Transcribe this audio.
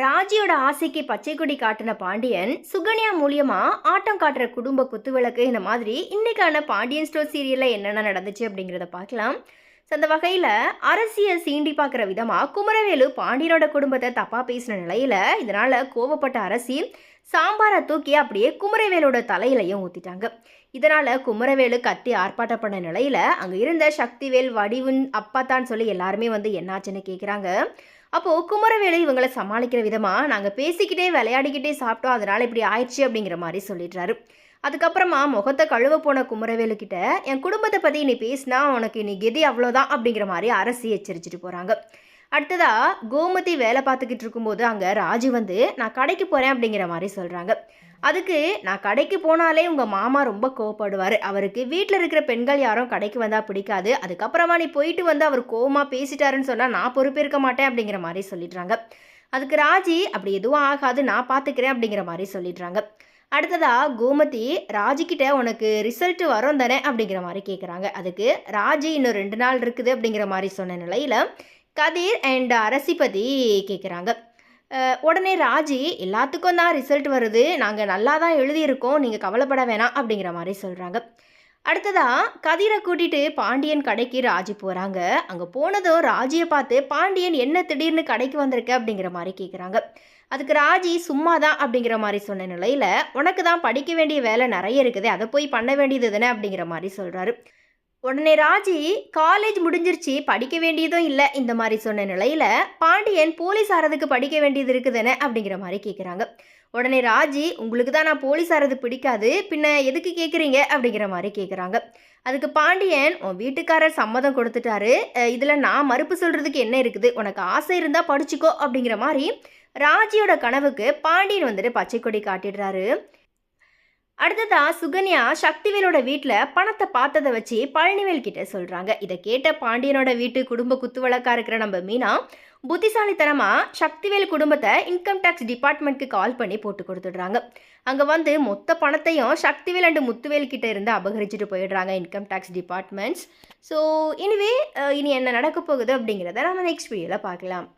ராஜியோட ஆசைக்கு பச்சை கொடி காட்டின பாண்டியன் சுகன்யா மூலியமா ஆட்டம் காட்டுற குடும்ப குத்துவிளக்கு இந்த மாதிரி இன்னைக்கான பாண்டியன் ஸ்டோர் சீரியல்ல என்னென்ன நடந்துச்சு அப்படிங்கிறத பார்க்கலாம். ஸோ அந்த வகையில் அரசியை சீண்டி பார்க்குற விதமாக குமரவேலு பாண்டியனோட குடும்பத்தை தப்பாக பேசின நிலையில் இதனால் கோவப்பட்ட அரசி சாம்பாரை தூக்கி அப்படியே குமரவேலோட தலையிலையும் ஊற்றிட்டாங்க இதனால் குமரவேலு கத்தி ஆர்ப்பாட்டம் பண்ண நிலையில் அங்கே இருந்த சக்திவேல் வடிவுன் அப்பா தான் சொல்லி எல்லாருமே வந்து என்னாச்சுன்னு கேட்குறாங்க அப்போது குமரவேலு இவங்களை சமாளிக்கிற விதமாக நாங்கள் பேசிக்கிட்டே விளையாடிக்கிட்டே சாப்பிட்டோம். அதனால் இப்படி ஆயிடுச்சு அப்படிங்கிற மாதிரி சொல்லிடுறாரு. அதுக்கப்புறமா முகத்தை கழுவ போன குமரவேலு கிட்ட என் குடும்பத்தை பற்றி நீ பேசினா உனக்கு நீ கெதி அவ்வளோதான் அப்படிங்கிற மாதிரி அரசி எச்சரிச்சிட்டு போகிறாங்க அடுத்ததாக கோமதி வேலை பார்த்துக்கிட்டு இருக்கும்போது அங்கே ராஜு வந்து நான் கடைக்கு போகிறேன் அப்படிங்கிற மாதிரி சொல்கிறாங்க அதுக்கு நான் கடைக்கு போனாலே உங்கள் மாமா ரொம்ப கோவப்படுவார். அவருக்கு வீட்டில் இருக்கிற பெண்கள் யாரும் கடைக்கு வந்தால் பிடிக்காது. அதுக்கப்புறமா நீ போயிட்டு வந்து அவர் கோவமாக பேசிட்டாருன்னு சொன்னால் நான் பொறுப்பேற்க மாட்டேன் அப்படிங்கிற மாதிரி சொல்லிடுறாங்க. அதுக்கு ராஜி அப்படி எதுவும் ஆகாது. நான் பார்த்துக்கிறேன் அப்படிங்கிற மாதிரி சொல்லிடுறாங்க. அடுத்ததா கோமதி ராஜிக்கிட்ட உனக்கு ரிசல்ட் வரும் தானே அப்படிங்கிற மாதிரி கேட்குறாங்க அதுக்கு ராஜி இன்னும் ரெண்டு நாள் இருக்குது அப்படிங்கிற மாதிரி சொன்ன நிலையில் கதிர் அண்ட் அரசி பற்றி கேட்குறாங்க உடனே ராஜி எல்லாத்துக்கும் தான் ரிசல்ட் வருது. நாங்கள் நல்லா தான் எழுதியிருக்கோம். நீங்கள் கவலைப்பட வேணாம். அப்படிங்கிற மாதிரி சொல்கிறாங்க அடுத்ததாக கதிரை கூட்டிட்டு பாண்டியன் கடைக்கு ராஜி போகிறாங்க அங்கே போனதும் ராஜியை பார்த்து பாண்டியன் என்ன திடீர்னு கடைக்கு வந்திருக்க? அப்படிங்கிற மாதிரி கேட்குறாங்க அதுக்கு ராஜி சும்மா தான். அப்படிங்கிற மாதிரி சொன்ன நிலையில் உனக்கு தான் படிக்க வேண்டிய வேலை நிறைய இருக்குது. அதை போய் பண்ண வேண்டியது தானே? அப்படிங்கிற மாதிரி சொல்கிறாரு உடனே ராஜி காலேஜ் முடிஞ்சிருச்சு படிக்க வேண்டியதும் இல்லை. இந்த மாதிரி சொன்ன நிலையில் பாண்டியன் போலீஸ் ஆறதுக்கு படிக்க வேண்டியது இருக்குதுன்னு அப்படிங்கிற மாதிரி கேட்குறாங்க உடனே ராஜி உங்களுக்கு தான் நான் போலீஸ் ஆறது பிடிக்காது. பின்ன எதுக்கு கேட்குறீங்க அப்படிங்கிற மாதிரி கேட்குறாங்க அதுக்கு பாண்டியன் உன் வீட்டுக்காரர் சம்மதம் கொடுத்துட்டாரு. இதில் நான் மறுப்பு சொல்கிறதுக்கு என்ன இருக்குது? உனக்கு ஆசை இருந்தால் படிச்சுக்கோ. அப்படிங்கிற மாதிரி ராஜியோட கனவுக்கு பாண்டியன் வந்துட்டு பச்சை கொடி காட்டிடுறாரு. அடுத்ததா சுகன்யா சக்திவேலோட வீட்டில் பணத்தை பார்த்ததை வச்சு பழனிவேல் கிட்ட சொல்கிறாங்க இதை கேட்ட பாண்டியனோட வீட்டு குடும்ப குத்துவழக்கா இருக்கிற நம்ம மீனா புத்திசாலித்தனமாக சக்திவேல் குடும்பத்தை இன்கம் டேக்ஸ் டிபார்ட்மெண்ட்க்கு கால் பண்ணி போட்டு கொடுத்துடுறாங்க. அங்கே வந்து மொத்த பணத்தையும் சக்திவேல் அண்டு முத்துவேல் கிட்ட இருந்து அபகரிச்சுட்டு போயிடுறாங்க இன்கம் டேக்ஸ் டிபார்ட்மெண்ட்ஸ் ஸோ இனிவே இனி என்ன நடக்க போகுது அப்படிங்கிறத நம்ம நெக்ஸ்ட் வீடியோவில் பார்க்கலாம்.